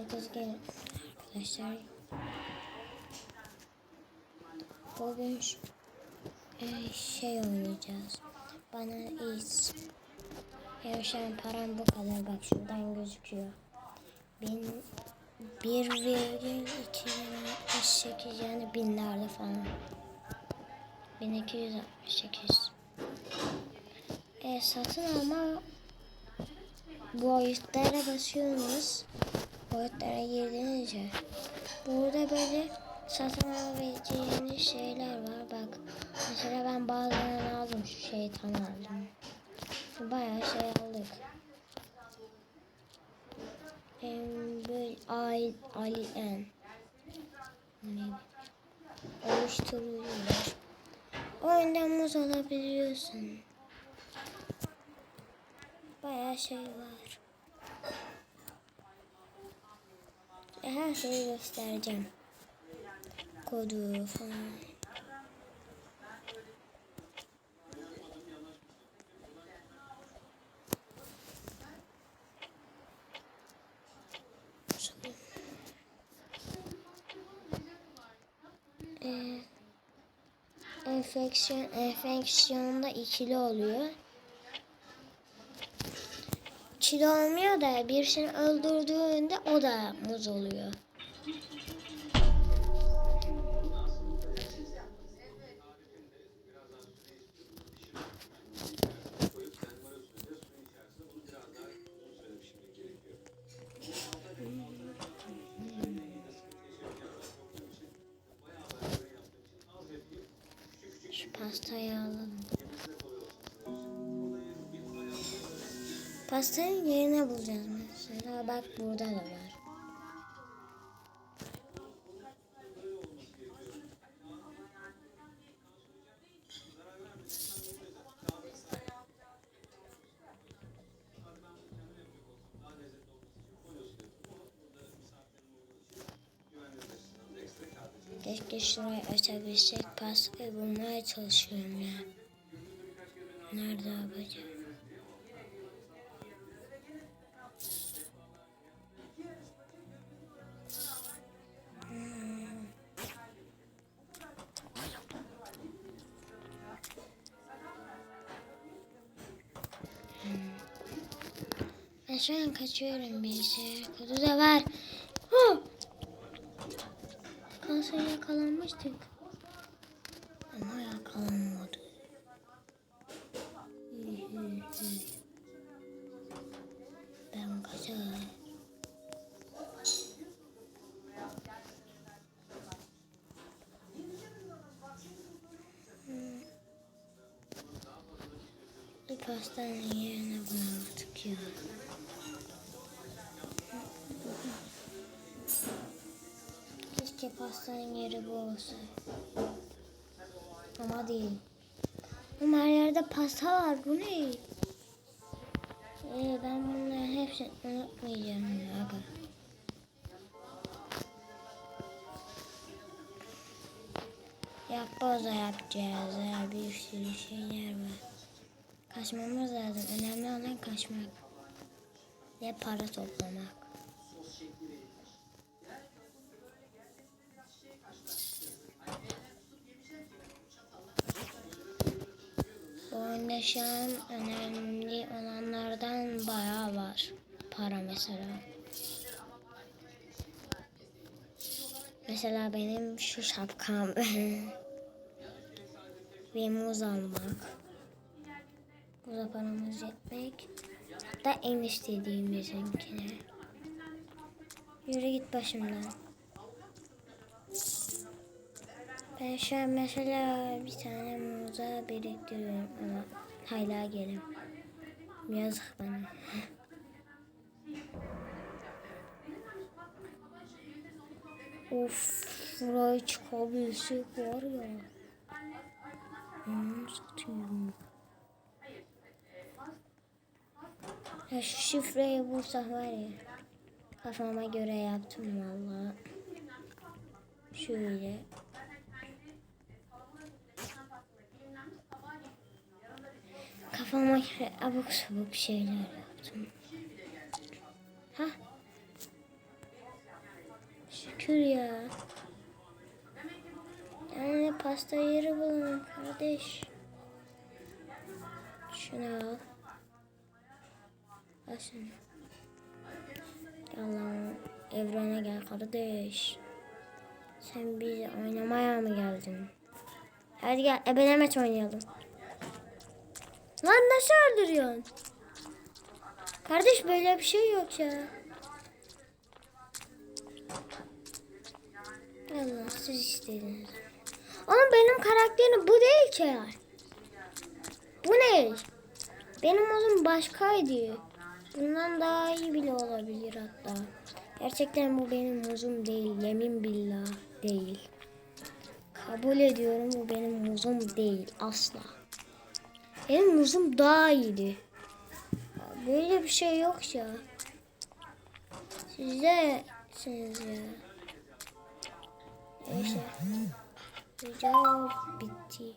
Gelin arkadaşlar. Bugün e, şey oynayacağız. Bana iz. Yarışan param bu kadar. Bak şuradan gözüküyor. Bin, 1,268 yani binlerde falan. 1268. E, satın alma boyutlara basıyorsunuz. Boyutlara girdiğinizce burada böyle satın alabileceğiniz şeyler var. Bak mesela ben bazılarını aldım. Şu şeytan aldım. Bayağı şey aldık. Em, böyle ay alien oluşturuyorlar. Oyundan muz alabiliyorsun. Bayağı şey var. E, Her şeyi göstereceğim. Kodu falan. Ee, enfeksiyon enfeksiyonda ikili oluyor. İkili olmuyor da birisini öldürdüğünde o da muz oluyor. Şu pastayı alalım. Pastanın yerine bulacağız mesela. Bak burada da var. Keşke şurayı açabilsek pastayı bulmaya çalışıyorum ya. Nerede abacım? Ben şu an kaçıyorum bilgisayar kodu da var. Huh! Kanser yakalanmıştık. Pastanın yerine bunu ya. Keşke pastanın yeri bu olsa. Ama değil. Ama her yerde pasta var. Bu ne? Ee, ben bunların hepsini unutmayacağım ya. Aga. Yapboz da yapacağız. Ya. Bir. Kaçmamız lazım. Önemli olan kaçmak. Ve para toplamak. Bu oyunda şu an önemli olanlardan bayağı var. Para mesela. Mesela benim şu şapkam. Ve muz almak. Muza paramız yetmek. Da en istediğim bizimkine. Yürü git başımdan. Ben şu an mesela bir tane muza biriktiriyorum ama hala gelim. Yazık bana. of, buraya çıkabilsek var ya. Hmm, satayım. Ya şu şifreyi bulsak var ya. Kafama göre yaptım vallahi. Şöyle. Kafama göre abuk sabuk şeyler yaptım. Ha? götür ya. Yani pasta yeri bulalım kardeş. Şunu al. Al şunu. Gel lan evrene gel kardeş. Sen bizi oynamaya mı geldin? Hadi gel ebelemeç oynayalım. Lan nasıl öldürüyorsun? Kardeş böyle bir şey yok ya. Allah siz istediniz. Oğlum benim karakterim bu değil ki. Bu ne? Benim oğlum başkaydı. Bundan daha iyi bile olabilir hatta. Gerçekten bu benim muzum değil. Yemin billah değil. Kabul ediyorum bu benim muzum değil. Asla. Benim muzum daha iyiydi. Böyle bir şey yok ya. Siz de siz ya. Neyse. Video bitti.